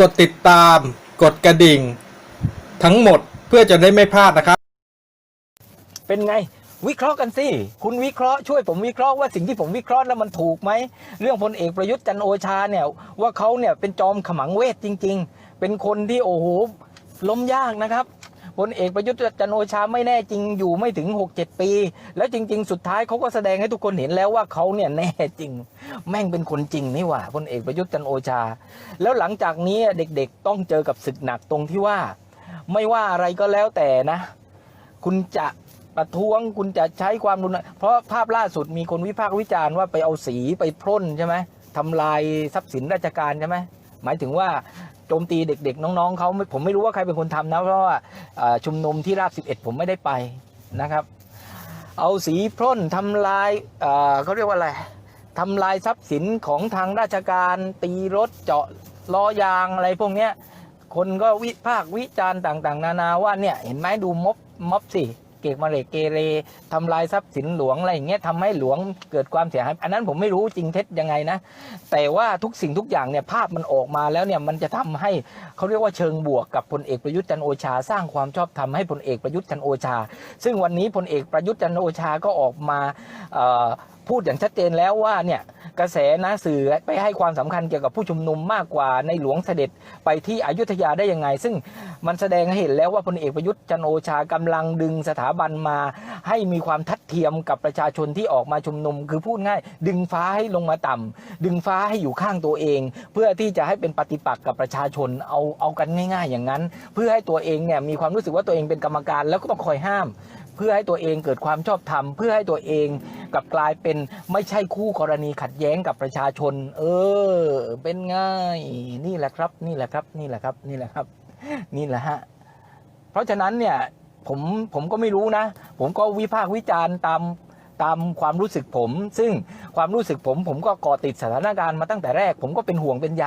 กดติดตาม กดกระดิ่ง ทั้งหมดเพื่อจะได้ไม่พลาดนะครับ เป็นไง วิเคราะห์กันสิ คุณวิเคราะห์ช่วยผมวิเคราะห์ว่าสิ่งที่ผมวิเคราะห์แล้วมันถูกไหม เรื่องพลเอกประยุทธ์จันโอชาเนี่ย ว่าเขาเนี่ยเป็นจอมขมังเวทจริง ๆ เป็นคนที่โอ้โหล้มยากนะครับ พลเอกประยุทธ์จันโอชาไม่แน่จริงอยู่ไม่ถึง 6-7 ปี แล้วจริง ๆ สุดท้ายเขาก็แสดงให้ทุกคนเห็นแล้วว่าเขาเนี่ยแน่จริง แม่งเป็นคนจริงนี่หว่าพลเอกประยุทธ์จันโอชา แล้วหลังจากนี้เด็กๆ ต้องเจอกับศึกหนักตรงที่ว่า ไม่ว่าอะไรก็แล้วแต่นะ คุณจะประท้วงคุณจะใช้ความรุนแรงเพราะภาพล่าสุดมีคนวิพากษ์วิจารณ์ว่าไปเอาสีไปพ่นใช่ไหมทำลายทรัพย์สินราชการใช่ไหมหมายถึงว่า โจมตีเด็กๆ น้องๆเขาผมไม่รู้ว่าใครเป็นคนทำนะเพราะว่าชุมนุมที่ราบ 11 ผมไม่ได้ไปนะครับ เอาสีพ่นทำลายเขาเรียกว่าอะไรทำลายทรัพย์สินของทางราชการ ตีรถเจาะล้อยางอะไรพวกนี้คนก็วิพากษ์วิจารณ์ต่าง ๆ นานาว่าเนี่ยเห็นไหมดูม็อบม็อบสิ เกกมาเรกเกเรทำลายทรัพย์สินหลวงอะไรอย่างเงี้ยทำให้หลวงเกิดความเสียหายอันนั้นผมไม่รู้จริงเท็จยังไงนะ แต่ว่าทุกสิ่งทุกอย่างเนี่ยภาพมันออกมาแล้วเนี่ยมันจะทำให้เขาเรียกว่าเชิงบวกกับพลเอกประยุทธ์จันโอชา สร้างความชอบธรรมให้พลเอกประยุทธ์จันโอชา ซึ่งวันนี้พลเอกประยุทธ์จันโอชาก็ออกมา พูดอย่างชัดเจนแล้วว่าเนี่ยกระแสนะสื่อไปให้ความสำคัญเกี่ยวกับผู้ชุมนุมมากกว่าในหลวงเสด็จไปที่อยุธยาได้ยังไง ซึ่งมันแสดงให้เห็นแล้วว่าพลเอกประยุทธ์จันโอชากำลังดึงสถาบันมา ให้มีความทัดเทียมกับประชาชนที่ออกมาชุมนุม คือพูดง่าย ดึงฟ้าให้ลงมาต่ำดึงฟ้าให้อยู่ข้างตัวเอง เพื่อที่จะให้เป็นปฏิปักษ์กับประชาชนเอาเอากันง่าย ๆ อย่างนั้น เพื่อให้ตัวเองเนี่ยมีความรู้สึกว่าตัวเองเป็นกรรมการแล้วก็ต้องคอยห้าม เพื่อให้ตัวเองเกิดความชอบธรรมเพื่อให้ตัวเองกลับกลายเป็นไม่ใช่คู่กรณีขัดแย้งกับประชาชน เออ เป็นง่ายนี่แหละครับ นี่แหละครับ นี่แหละครับ นี่แหละครับ นี่แหละฮะเพราะฉะนั้นเนี่ยผมผมก็ไม่รู้นะ ผมก็วิพากษ์วิจารณ์ตามตามความรู้สึกผม ซึ่ง ความรู้สึกผมผมก็กาะติดสถานการณ์มาตั้งแต่แรก ผมก็เป็นห่วงเป็นใย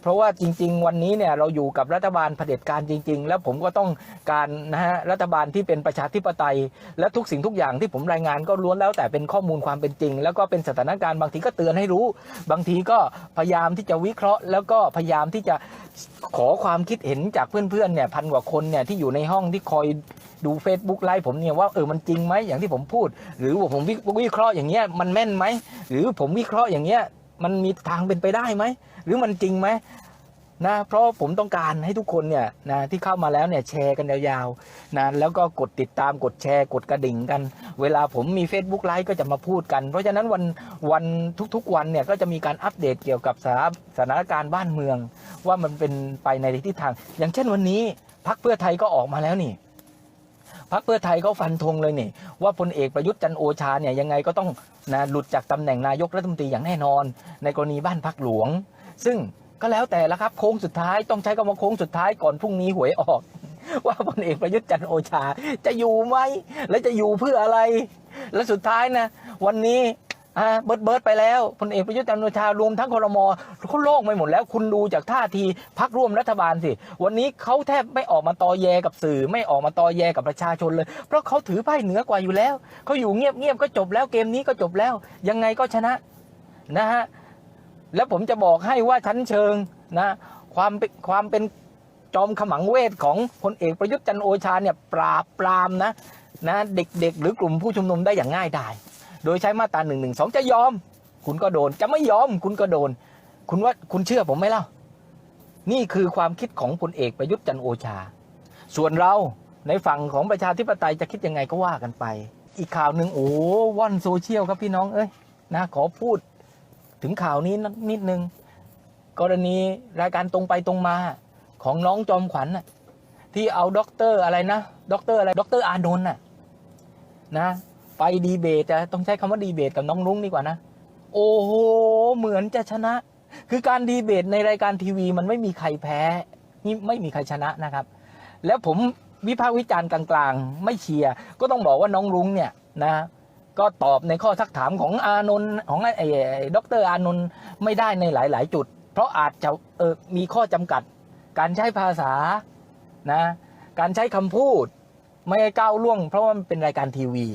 เพราะว่าจริง ๆ วันนี้เนี่ยเราอยู่กับรัฐบาลเผด็จการจริง ๆ แล้วผมก็ต้องการนะฮะรัฐบาลที่เป็นประชาธิปไตย และทุกสิ่งทุกอย่างที่ผมรายงานก็ล้วนแล้วแต่เป็นข้อมูลความเป็นจริง แล้วก็เป็นสถานการณ์บางทีก็เตือนให้รู้ บางทีก็พยายามที่จะวิเคราะห์ แล้วก็พยายามที่จะขอความคิดเห็นจากเพื่อนๆเนี่ยพันกว่าคนเนี่ยที่อยู่ในห้องที่คอย ดู Facebook ไลฟ์ผมเนี่ยว่าเออมันจริงไหมอย่างที่ผมพูด หรือว่าผมวิวิเคราะห์อย่างเงี้ยมันแม่นไหมหรือผมวิเคราะห์อย่างเงี้ยมันมีทางเป็นไปได้ไหมหรือมันจริงไหมนะเพราะผมต้องการให้ทุกคนเนี่ยนะที่เข้ามาแล้วเนี่ยแชร์กันยาวๆนะแล้วก็กดติดตามกดแชร์กดกระดิ่งกัน เวลาผมมี Facebook ไลฟ์ก็จะมาพูดกัน เพราะฉะนั้นวันวันทุกๆวันเนี่ยก็จะมีการอัปเดตเกี่ยวกับสถาสถานการณ์บ้านเมือง ว่ามันเป็นไปในทิศทาง อย่างเช่นวันนี้พักเพื่อไทยก็ออกมาแล้วนี่ พักเพื่อไทยเขาฟันธงเลยนี่ว่าพลเอกประยุทธ์จันโอชาเนี่ยยังไงก็ต้องนะหลุดจากตำแหน่งนายกรัฐมนตรีอย่างแน่นอน ในกรณีบ้านพักหลวง ซึ่งก็แล้วแต่ละครับโค้งสุดท้ายต้องใช้คำว่าโค้งสุดท้ายก่อนพรุ่งนี้หวยออก ว่าพลเอกประยุทธ์จันโอชาจะอยู่ไหมและจะอยู่เพื่ออะไร และสุดท้ายนะ วันนี้ อ่าเบิร์ดเบิร์ดไปแล้วพลเอกประยุทธ์จันทร์โอชารวมทั้งคอรมเขาโล่งไปหมดแล้วคุณดูจากท่าทีพักร่วมรัฐบาลสิ วันนี้เขาแทบไม่ออกมาตอแยกับสื่อ ไม่ออกมาตอแยกับประชาชนเลย เพราะเขาถือป้ายเหนือกว่าอยู่แล้ว เขาอยู่เงียบเงียบๆก็จบแล้วเกมนี้ก็จบแล้ว ยังไงก็ชนะนะฮะแล้วผมจะบอกให้ว่าชั้นเชิงนะความเป็นความเป็นจอมขมังเวทของพลเอกประยุทธ์จันโอชาเนี่ยปราบปรามนะนะเด็กๆ หรือกลุ่มผู้ชุมนุมได้อย่างง่ายดาย โดยใช้มาตราหนึ่งหนึ่งสองจะยอม คุณก็โดนจะไม่ยอม คุณก็โดน คุณว่าคุณเชื่อผมไหมเล่า นี่คือความคิดของพลเอกประยุทธ์จันโอชา ส่วนเราในฝั่งของประชาธิปไตยจะคิดยังไงก็ว่ากันไป อีกข่าวหนึ่งโอ้ว่อนโซเชียลครับพี่น้องเอ้ยนะขอพูดถึงข่าวนี้นิดนึง กรณีรายการตรงไปตรงมาของน้องจอมขวัญน่ะที่เอาด็อกเตอร์อะไรนะด็อกเตอร์อะไรด็อกเตอร์อานนท์น่ะนะ ไปดีเบตจะต้องใช้คำว่าดีเบตกับน้องรุ้งดีกว่านะ โอ้โห เหมือนจะชนะ คือการดีเบตในรายการทีวี มันไม่มีใครแพ้นี่ไม่มีใครชนะนะครับ แล้วผมวิพากษ์วิจารณ์กลางๆ ไม่เชียร์ก็ต้องบอกว่าน้องรุ้งเนี่ยนะก็ตอบในข้อสักถามของอานนท์ของไอ้ด็อกเตอร์อานนท์ไม่ได้ในหลาย ๆ จุด เพราะอาจจะเออมีข้อจำกัด การใช้ภาษานะการใช้คำพูด ไม่ให้ก้าวล่วง เพราะว่ามันเป็นรายการทีวี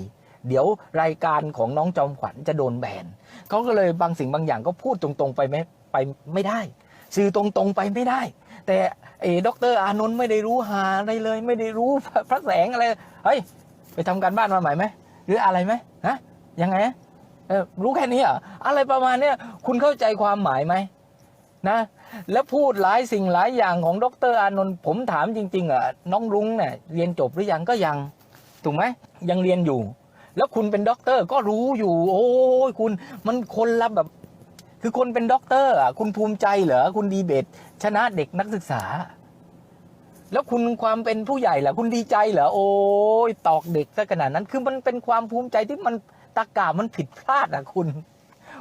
เดี๋ยวรายการของน้องจอมขวัญจะโดนแบนเขาก็เลยบางสิ่งบางอย่างก็พูดตรงๆไปไม่ไปไม่ได้ สื่อตรงๆไปไม่ได้ แต่เอด็อกเตอร์อานนท์ไม่ได้รู้หาอะไรเลย ไม่ได้รู้พระแสงอะไรเฮ้ยไปทำการบ้านมาใหม่ไหมหรืออะไรไหมฮะยังไงรู้แค่นี้เหรออะไรประมาณเนี้ยคุณเข้าใจความหมายไหมนะแล้วพูดหลายสิ่งหลายอย่างของดรอานนท์ผมถามจริง ๆอะน้องรุ้งเนี่ยเรียนจบหรือยังก็ยังถูกไหมยังเรียนอยู่ แล้วคุณเป็นด็อกเตอร์ก็รู้อยู่ โอ้ยคุณมันคนละแบบ คือคนเป็นด็อกเตอร์อะคุณภูมิใจเหรอคุณดีเบต ชนะเด็กนักศึกษา แล้วคุณความเป็นผู้ใหญ่ล่ะคุณดีใจเหรอโอ้ยตอกเด็กซะขนาดนั้น คือมันเป็นความภูมิใจที่มันตากามันผิดพลาดอะคุณ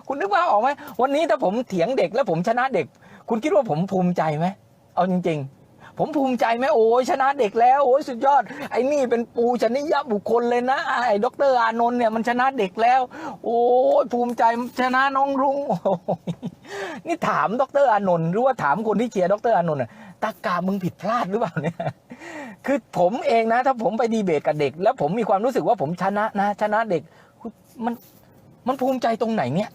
คุณนึกว่าพออกไหมวันนี้ถ้าผมเถียงเด็กแล้วผมชนะเด็ก คุณคิดว่าผมภูมิใจไหมเอาจริง ๆ ผมภูมิใจไหมโอ้ยชนะเด็กแล้วโอ้ยสุดยอด ไอ้นี่เป็นปูชนียบุคคลเลยนะ ไอ้ดรอานนท์เนี่ยมันชนะเด็กแล้ว โอ้ยภูมิใจชนะน้องรุ้งโอ้ยนี่ถามดรอานนท์หรือว่าถามคนที่เชียร์ดรอานนท์อะตากามึงผิดพลาดหรือเปล่าเนี่ยคือผมเองนะ ถ้าผมไปดีเบตกับเด็ก แล้วผมมีความรู้สึกว่าผมชนะนะ ชนะเด็กมันมันภูมิใจตรงไหนเนี่ย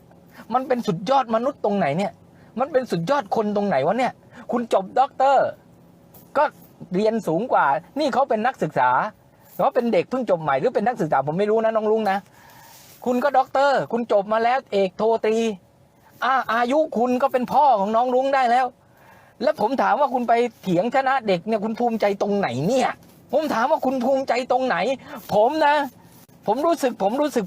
มันเป็นสุดยอดมนุษย์ตรงไหนเนี่ย มันเป็นสุดยอดคนตรงไหนวะเนี่ย คุณจบด็อกเตอร์ ก็เรียนสูงกว่า นี่เขาเป็นนักศึกษาเขาเป็นเด็กเพิ่งจบใหม่หรือเป็นนักศึกษาผมไม่รู้นะน้องลุงนะ คุณก็ด็อกเตอร์ คุณจบมาแล้ว เอกโทตรีอาอายุคุณก็เป็นพ่อของน้องลุงได้แล้ว แล้วผมถามว่าคุณไปเถียงชนะเด็กเนี่ยคุณภูมิใจตรงไหนเนี่ย ผมถามว่าคุณภูมิใจตรงไหน ผมนะ ผมรู้สึกผมรู้สึก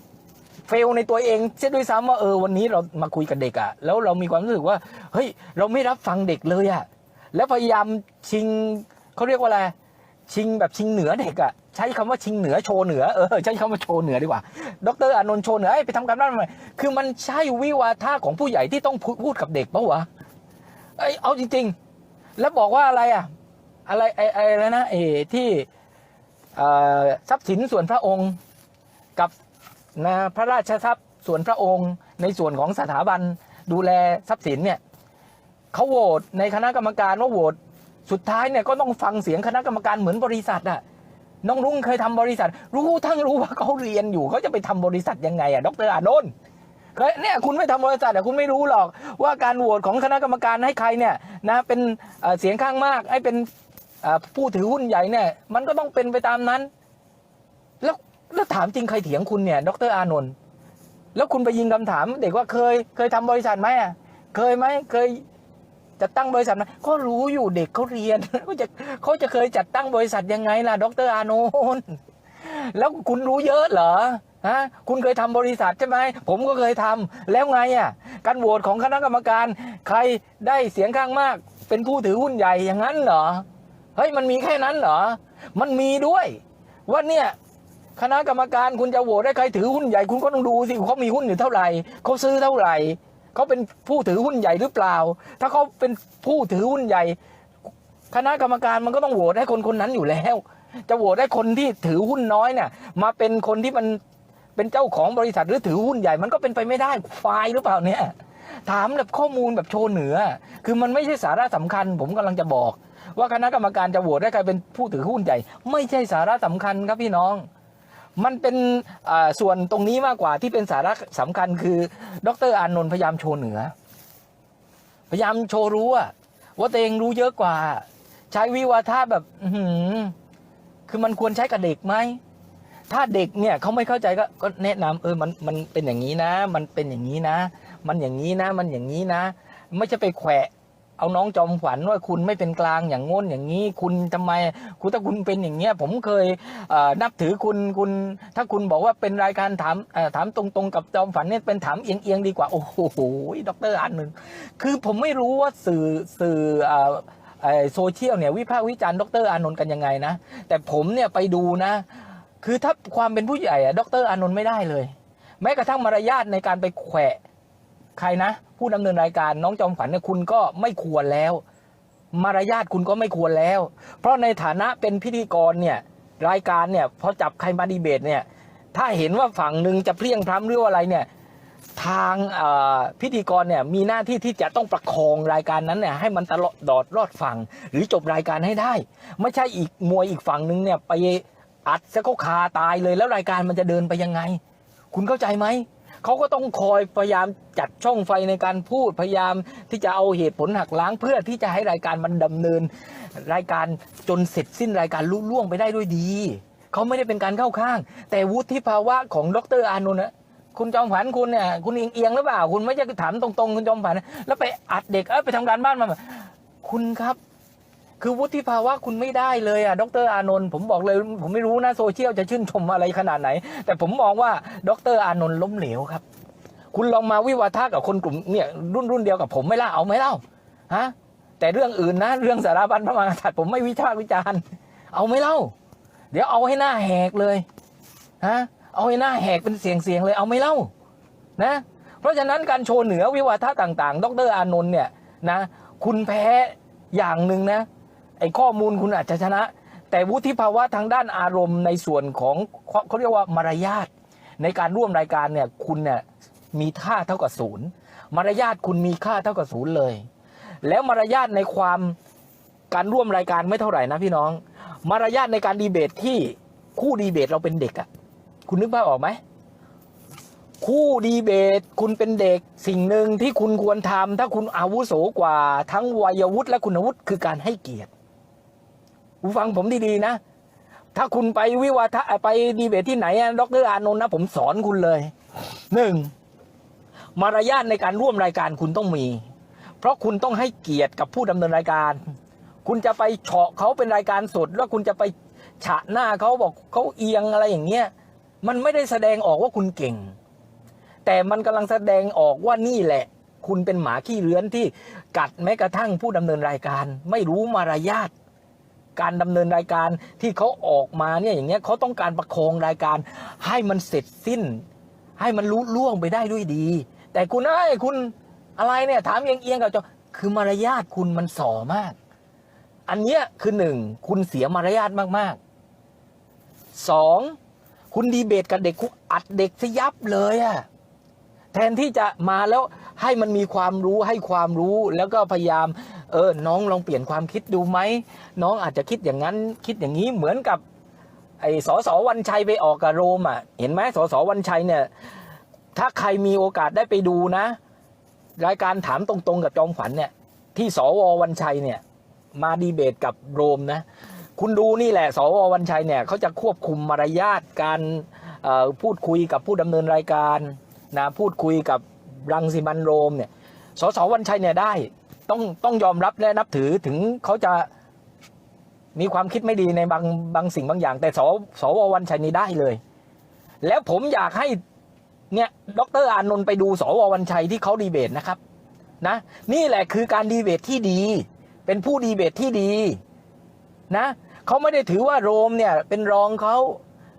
เฟลในตัวเองเสียด้วยซ้ำว่าเออวันนี้เรามาคุยกับเด็กอะแล้วเรามีความรู้สึกว่าเฮ้ยเราไม่รับฟังเด็กเลยอะ แล้วพยายามชิงเขาเรียกว่าอะไรชิงแบบชิงเหนือเด็กอะใช้คำว่าชิงเหนือโชว์เหนือเออใช้คำว่าโชว์เหนือดีกว่า ดรอนนท์โชว์เหนือไปทำการบ้านมาใหม่คือมันใช่วิวาทะของผู้ใหญ่ที่ต้องพูพูดกับเด็กปะวะเอ้ยเอาจริง ๆ แล้วบอกว่าอะไรอะอะไรไอไอะไรนะเอที่ทรัพย์สินส่วนพระองค์กับนะพระราชทรัพย์ส่วนพระองค์ ในส่วนของสถาบันดูแลทรัพย์สินเนี่ย เขาโหวตในคณะกรรมการว่าโหวตสุดท้ายเนี่ยก็ต้องฟังเสียงคณะกรรมการเหมือนบริษัทอะน้องรุ่งเคยทำบริษัท รู้ทั้งรู้ว่าเขาเรียนอยู่เขาจะไปทำบริษัทยังไงอะดรอานนท์เนี่ยคุณไม่ทำบริษัทอะคุณไม่รู้หรอก ว่าการโหวตของคณะกรรมการให้ใครเนี่ยนะเป็นเสียงข้างมากให้เป็นผู้ถือหุ้นใหญ่เนี่ยมันก็ต้องเป็นไปตามนั้น แล้วแล้วถามจริงใครเถียงคุณเนี่ยดรอานนท์แล้วคุณไปยิงคำถาม เด็กว่าเคยเคยทำบริษัทไหมอะเคยไหมเคย จัดตั้งบริษัทไหมก็รู้อยู่เด็กเขาเรียนเขาจะเขาจะเคยจัดตั้งบริษัทยังไงล่ะดรอานนท์แล้วคุณรู้เยอะเหรอฮะคุณเคยทำบริษัทใช่ไหมผมก็เคยทำแล้วไงอะการโหวตของคณะกรรมการ ใครได้เสียงข้างมาก เป็นผู้ถือหุ้นใหญ่อย่างนั้นเหรอเฮ้ยมันมีแค่นั้นเหรอมันมีด้วยว่าเนี่ยคณะกรรมการคุณจะโหวตให้ใครถือหุ้นใหญ่คุณก็ต้องดูสิเขามีหุ้นอยู่เท่าไหร่เขาซื้อเท่าไหร่ เขาเป็นผู้ถือหุ้นใหญ่หรือเปล่า ถ้าเขาเป็นผู้ถือหุ้นใหญ่ คณะกรรมการมันก็ต้องโหวตให้คนคนนั้นอยู่แล้ว จะโหวตให้คนที่ถือหุ้นน้อยเนี่ย มาเป็นคนที่มันเป็นเจ้าของบริษัทหรือถือหุ้นใหญ่ มันก็เป็นไปไม่ได้ไฟล์หรือเปล่าเนี่ย ถามแบบข้อมูลแบบโชว์เหนือ คือมันไม่ใช่สาระสำคัญ ผมกำลังจะบอก ว่าคณะกรรมการจะโหวตให้ใครเป็นผู้ถือหุ้นใหญ่ ไม่ใช่สาระสำคัญครับพี่น้อง มันเป็นส่วนตรงนี้มากกว่าที่เป็นสาระสำคัญคือ ดรอานนท์พยายามโชว์เหนือ พยายามโชว์รู้ว่าตัวเองรู้เยอะกว่า ใช้วิวาทะแบบอืคือมันควรใช้กับเด็กไหมถ้าเด็กเนี่ยเขาไม่เข้าใจก็ก็แนะนำเออมันมันเป็นอย่างนี้นะ มันเป็นอย่างนี้นะ มันอย่างนี้นะ มันอย่างนี้นะ ไม่ใช่ไปแขวะ เอาน้องจอมขวัญว่าคุณไม่เป็นกลางอย่างง้นอย่างนี้ คุณทำไม คุณถ้าคุณเป็นอย่างเงี้ย ผมเคยเนับถือคุณคุณ ถ้าคุณบอกว่าเป็นรายการถามถามตรงๆ กับจอมขวัญเนี่ยเป็นถามเอียงๆดีกว่า โอ้โหดรอันหนึ่งคือผมไม่รู้ว่าสื่อสื่อเอ่อเอ่อโซเชียลเนี่ยวิพากษ์วิจารณ์ดรอานนท์กันยังไงนะ แต่ผมเนี่ยไปดูนะ คือถ้าความเป็นผู้ใหญ่อะดรอานนท์ไม่ได้เลย แม้กระทั่งมารยาทในการไปแขวะ ใครนะ ผู้ดำเนินรายการน้องจอมขวัญเนี่ยคุณก็ไม่ควรแล้ว มารยาทคุณก็ไม่ควรแล้ว เพราะในฐานะเป็นพิธีกรเนี่ยรายการเนี่ยพอจับใครมาดีเบตเนี่ยถ้าเห็นว่าฝั่งหนึ่งจะเพลียงพล้ำหรือว่าอะไรเนี่ยทางพิธีกรเนี่ยมีหน้าที่ที่จะต้องประคองรายการนั้นเนี่ยให้มันตลอดดอดรอดฝั่ง หรือจบรายการให้ได้ ไม่ใช่อีกมวยอีกฝั่งหนึ่งเนี่ยไปอัดซะเขาคาตายเลยแล้วรายการมันจะเดินไปยังไง คุณเข้าใจไหม เขาก็ต้องคอยพยายามจัดช่องไฟในการพูดพยายามที่จะเอาเหตุผลหักล้าง เพื่อที่จะให้รายการมันดำเนิน รายการจนเสร็จสิ้นรายการลุล่วงไปได้ด้วยดี เขาไม่ได้เป็นการเข้าข้าง แต่วุฒิภาวะของดรอานนท์นะคุณจอมขวัญคุณเนี่ยคุณเอียงเอียงหรือเปล่า คุณไม่ใช่ถามตรงๆ คุณจอมขวัญแล้วไปอัดเด็กเออไปทำการบ้านมา คุณครับ คือวุฒิภาวะคุณไม่ได้เลยอะ ดรอานนท์ผมบอกเลยผมไม่รู้นะโซเชียลจะชื่นชมอะไรขนาดไหน แต่ผมมองว่าดรอานนท์ล้มเหลวครับ คุณลองมาวิวาทะกับคนกลุ่มเนี่ยรุ่นรุ่นเดียวกับผมไม่ล่ะเอาไหมเล่าฮะแต่เรื่องอื่นนะ เรื่องสารบัญพระมหากษัตริย์ผมไม่วิพากษ์วิจารณ์เอาไหมเล่า เดี๋ยวเอาให้หน้าแหกเลยฮะเอาให้หน้าแหกเป็นเสียงเสียงเลยเอาไหมเล่านะ เพราะฉะนั้นการโชว์เหนือวิวาทะต่าง ๆ ดรอานนท์เนี่ยนะ คุณแพ้อย่างหนึ่งนะ อ้ข้อมูลคุณอาจจะชนะ แต่วุฒิภาวะทางด้านอารมณ์ในส่วนของเขาเรียกว่ามารยาทในการร่วมรายการเนี่ยคุณเนี่ยมีค่าเท่ากับศูนย์มารยาทคุณมีค่าเท่ากับศูนย์เลย แล้วมารยาทในความการร่วมรายการไม่เท่าไหร่นะพี่น้อง มารยาทในการดีเบตที่คู่ดีเบตเราเป็นเด็กอะคุณนึกภาพออกไหมคู่ดีเบตคุณเป็นเด็กสิ่งหนึ่งที่คุณควรทำถ้าคุณอาวุโสกว่าทั้งวัยวุฒิและคุณวุฒิคือการให้เกียรติ ฟังผมดีๆนะ ถ้าคุณไปวิวาทะไปดีเบตที่ไหนอะดรอานนท์นะ ผมสอนคุณเลยหนึ่งมารยาทในการร่วมรายการคุณต้องมี เพราะคุณต้องให้เกียรติกับผู้ดำเนินรายการ คุณจะไปเฉาะเขาเป็นรายการสด แล้วคุณจะไปฉะหน้าเขาบอกเขาเอียงอะไรอย่างเงี้ยมันไม่ได้แสดงออกว่าคุณเก่ง แต่มันกำลังแสดงออกว่านี่แหละ คุณเป็นหมาขี้เลื้อนที่กัดแม้กระทั่งผู้ดำเนินรายการ ไม่รู้มารยาท การดำเนินรายการที่เขาออกมาเนี่ยอย่างเงี้ยเขาต้องการประคองรายการให้มันเสร็จสิ้น ให้มันรู้ล่วงไปได้ด้วยดี แต่คุณไอ้คุณอะไรเนี่ยถามเอียงเอียงกับจอคือมารยาทคุณมันส่อมาก อันเนี้ยคือหนึ่งคุณเสียมารยาทมากๆสองคุณดีเบตกับเด็กคุณอัดเด็กซะยับเลยอะ แทนที่จะมาแล้วให้มันมีความรู้ให้ความรู้แล้วก็พยายามเออน้องลองเปลี่ยนความคิดดูไหมน้องอาจจะคิดอย่างนั้นคิดอย่างนี้เหมือนกับไอ้สสวันชัยไปออกกับโรมอะเห็นไหมสอสวันชัยเนี่ยถ้าใครมีโอกาสได้ไปดูนะ รายการถามตรงๆกับจอมขวัญเนี่ยที่สววันชัยเนี่ยมาดีเบตกับโรมนะคุณดูนี่แหละ สววันชัยเนี่ยเขาจะควบคุมมารยาทการพูดคุยกับผู้ดำเนินรายการ นะพูดคุยกับรังสิมันโรมเนี่ยสสวันชัยเนี่ยได้ต้องต้องยอมรับและนับถือถึงเขาจะมีความคิดไม่ดีในบางบางสิ่งบางอย่าง แต่สสววันชัยนี่ได้เลย แล้วผมอยากให้เนี่ยดรอานนท์ไปดูสววันชัยที่เขาดีเบตนะครับนะนี่แหละคือการดีเบตที่ดี เป็นผู้ดีเบตที่ดีนะเขาไม่ได้ถือว่าโรมเนี่ยเป็นรองเขา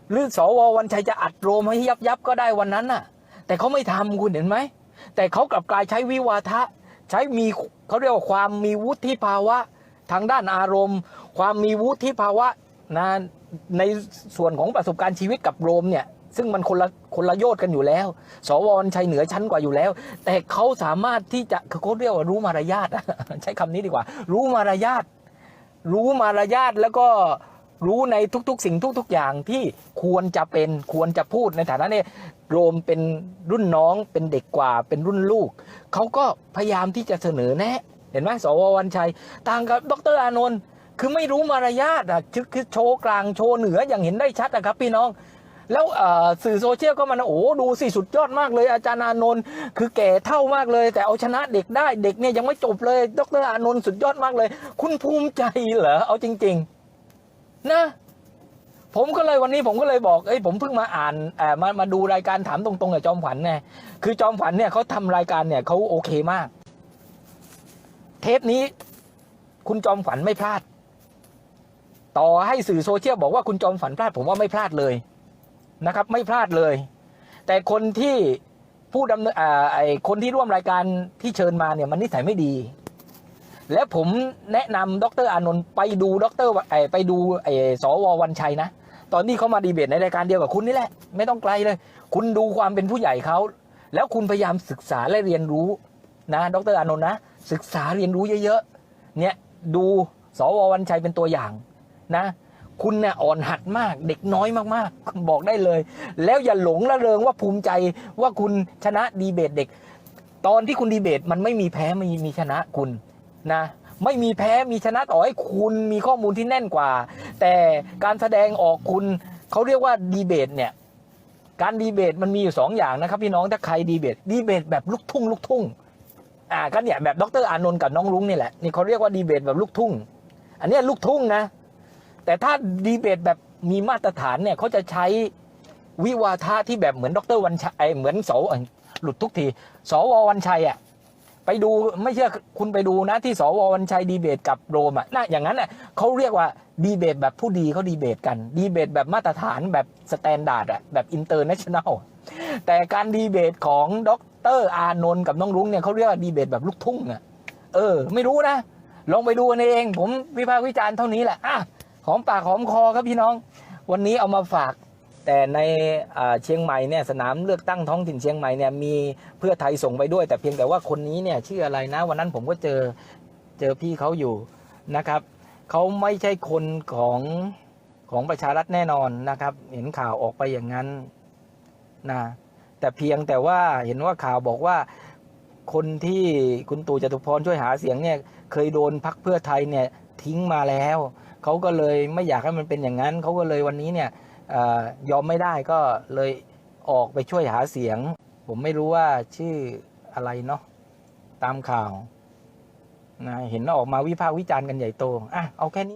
หรือสววันชัยจะอัดโรมให้ยับยับก็ได้วันนั้นน่ะ แต่เขาไม่ทำคุณเห็นไหม แต่เขากลับกลายใช้วิวาทะ ใช้มีเขาเรียกว่าความมีวุฒิภาวะทางด้านอารมณ์ ความมีวุฒิภาวะนะในส่วนของประสบการณ์ชีวิตกับโรมเนี่ยซึ่งมันคนละคนละโยชน์กันอยู่แล้ว สวรชัยเหนือชั้นกว่าอยู่แล้ว แต่เขาสามารถที่จะเขาเรียกว่ารู้มารยาทใช้คำนี้ดีกว่า รู้มารยาทรู้มารยาทแล้วก็ รู้ในทุก ๆ สิ่งทุก ๆ อย่างที่ควรจะเป็นควรจะพูดในฐานะเนี่ยโรมเป็นรุ่นน้องเป็นเด็กกว่าเป็นรุ่นลูก เขาก็พยายามที่จะเสนอแนะ เห็นไหมสววันชัย ต่างกับดรอานนท์คือไม่รู้มารยาทอะคือโชว์กลางโชว์เหนืออย่างเห็นได้ชัดนะครับพี่น้องแล้วสื่อโซเชียลก็มันโอ้ดูสิสุดยอดมากเลย อาจารย์อานนท์คือแก่เท่ามากเลย แต่เอาชนะเด็กได้เด็กเนี่ยยังไม่จบเลย ดรอานนท์สุดยอดมากเลย คุณภูมิใจเหรอเอาจริง ๆ นะ ผมก็เลยวันนี้ผมก็เลยบอกเอ้ยผมเพิ่งมาอ่านเอ่อมามาดูรายการถามตรงๆกับจอมขวัญไงคือจอมขวัญเนี่ยเขาทำรายการเนี่ยเขาโอเคมาก เทปนี้ คุณจอมขวัญไม่พลาด ต่อให้สื่อโซเชียลบอกว่าคุณจอมขวัญพลาด ผมว่าไม่พลาดเลยนะครับ ไม่พลาดเลย แต่คนที่ผู้ดำเนินอ่าไอคนที่ร่วมรายการที่เชิญมาเนี่ยมันนิสัยไม่ดี และผมแนะนำดรอานนท์ไปดูดรไอไปดูไอสววันชัยนะ ตอนที่เขามาดีเบตในรายการเดียวกับคุณนี่แหละ ไม่ต้องไกลเลย คุณดูความเป็นผู้ใหญ่เขาแล้วคุณพยายามศึกษาและเรียนรู้นะดรอานนท์นะ ศึกษาเรียนรู้เยอะๆเนี่ยดูสววันชัยเป็นตัวอย่างนะ คุณเนี่ยอ่อนหัดมาก เด็กน้อยมากๆ บอกได้เลย แล้วอย่าหลงละเริงว่าภูมิใจว่าคุณชนะดีเบตเด็ก ตอนที่คุณดีเบตมันไม่มีแพ้ไม่มีชนะคุณ นะไม่มีแพ้มีชนะต่อให้คุณมีข้อมูลที่แน่นกว่า แต่การแสดงออกคุณเขาเรียกว่าดีเบตเนี่ยการดีเบตมันมีอยู่สองอย่างนะครับพี่น้องถ้าใครดีเบตดีเบตแบบลูกทุ่งลูกทุ่งอ่าก็เนี่ยแบบดรอานนท์กับน้องรุ้งนี่แหละนี่เขาเรียกว่าดีเบตแบบลูกทุ่ง อันนี้ลูกทุ่งนะ แต่ถ้าดีเบตแบบมีมาตรฐานเนี่ยเขาจะใช้วิวาทะที่แบบเหมือนดรวันชัยเหมือนเสาหลุดทุกทีสววันชัยอะ ไปดูไม่เชื่อคุณไปดูนะที่สววันชัยดีเบตกับโรมอะน่ะอย่างนั้นอะเขาเรียกว่าดีเบตแบบผู้ดีเขาดีเบตกันดีเบตแบบมาตรฐานแบบสแตนดาร์ดอะแบบอินเตอร์เนชั่นแนลแต่การดีเบตของดรอานนท์กับน้องรุ้งเนี่ยเขาเรียกว่าดีเบตแบบลูกทุ่งอะเออ ไม่รู้นะ ลองไปดูกันเอง ผมวิพากษ์วิจารณ์เท่านี้แหละอะหอมปากหอมคอครับพี่น้อง วันนี้เอามาฝาก แต่ในเชียงใหม่เนี่ยสนามเลือกตั้งท้องถิ่นเชียงใหม่เนี่ยมีเพื่อไทยส่งไปด้วย แต่เพียงแต่ว่าคนนี้เนี่ยชื่ออะไรนะ วันนั้นผมก็เจอเจอพี่เขาอยู่นะครับเขาไม่ใช่คนของของประชารัฐแน่นอนนะครับ เห็นข่าวออกไปอย่างนั้นนะแต่เพียงแต่ว่าเห็นว่าข่าวบอกว่าคนที่คุณตู่จตุพรช่วยหาเสียงเนี่ยเคยโดนพักเพื่อไทยเนี่ยทิ้งมาแล้วเขาก็เลยไม่อยากให้มันเป็นอย่างนั้นเขาก็เลยวันนี้เนี่ย ยอมไม่ได้ก็เลยออกไปช่วยหาเสียง ผมไม่รู้ว่าชื่ออะไรเนาะตามข่าวนะเห็นออกมาวิพากษ์วิจารณ์กันใหญ่โตอะเอาแค่นี้